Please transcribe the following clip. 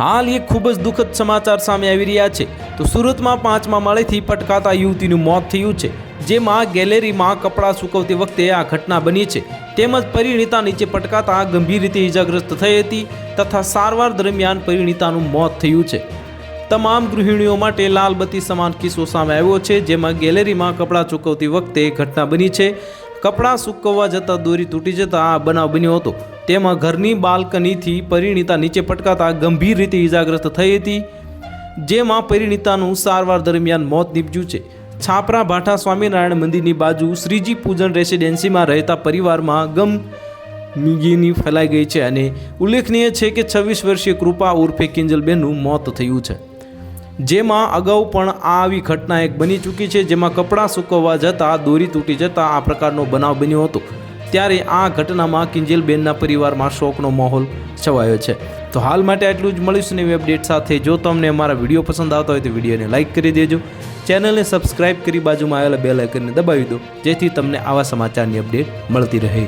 હાલ એક ખૂબ જ દુઃખદ સમાચાર સામે આવી રહ્યા છે. તો સુરતમાં પાંચમા માળેથી પટકાતા યુવતીનું મોત થયું છે, જેમાં ગેલેરીમાં કપડાં સૂકવતી વખતે આ ઘટના બની છે. તેમજ પરિણીતા નીચે પટકાતા ગંભીર રીતે ઇજાગ્રસ્ત થઈ હતી તથા સારવાર દરમિયાન પરિણીતાનું મોત થયું છે. તમામ ગૃહિણીઓ માટે લાલબત્તી સમાન કિસ્સો સામે આવ્યો છે, જેમાં ગેલેરીમાં કપડાં ચૂકવતી વખતે ઘટના બની છે. કપડાં સૂકવવા જતાં દોરી તૂટી જતાં આ બનાવ બન્યો હતો. તેમાં ઘરની બાલ્કનીથી પરિણીતા નીચે પટકાતા ગંભીર રીતે ઇજાગ્રસ્ત થઈ હતી, જેમાં પરિણીતાનું સારવાર દરમિયાન મોત નીપજ્યું છે. છાપરા ભાઠા સ્વામિનારાયણ મંદિરની બાજુ શ્રીજી પૂજન રેસિડેન્સીમાં રહેતા પરિવારમાં ગમ મીગીની ફેલાઈ ગઈ છે અને ઉલ્લેખનીય છે કે છવ્વીસ વર્ષીય કૃપા ઉર્ફે કિંજલબેનનું મોત થયું છે. જેમાં અગાઉ પણ આ આવી ઘટના એક બની ચૂકી છે, જેમાં કપડાં સૂકવવા જતાં, દોરી તૂટી જતાં આ પ્રકારનો બનાવ બન્યો હતો. ત્યારે આ ઘટનામાં કિંજલબેનના પરિવારમાં શોકનો માહોલ છવાયો છે. તો હાલ માટે આટલું જ. મળીશું નવી અપડેટ સાથે. જો તમને અમારા વીડિયો પસંદ આવતા હોય તો વિડીયોને લાઇક કરી દેજો. ચેનલને સબસ્ક્રાઇબ કરી બાજુમાં આવેલા બે લાઇકનને દબાવી દો, જેથી તમને આવા સમાચારની અપડેટ મળતી રહે.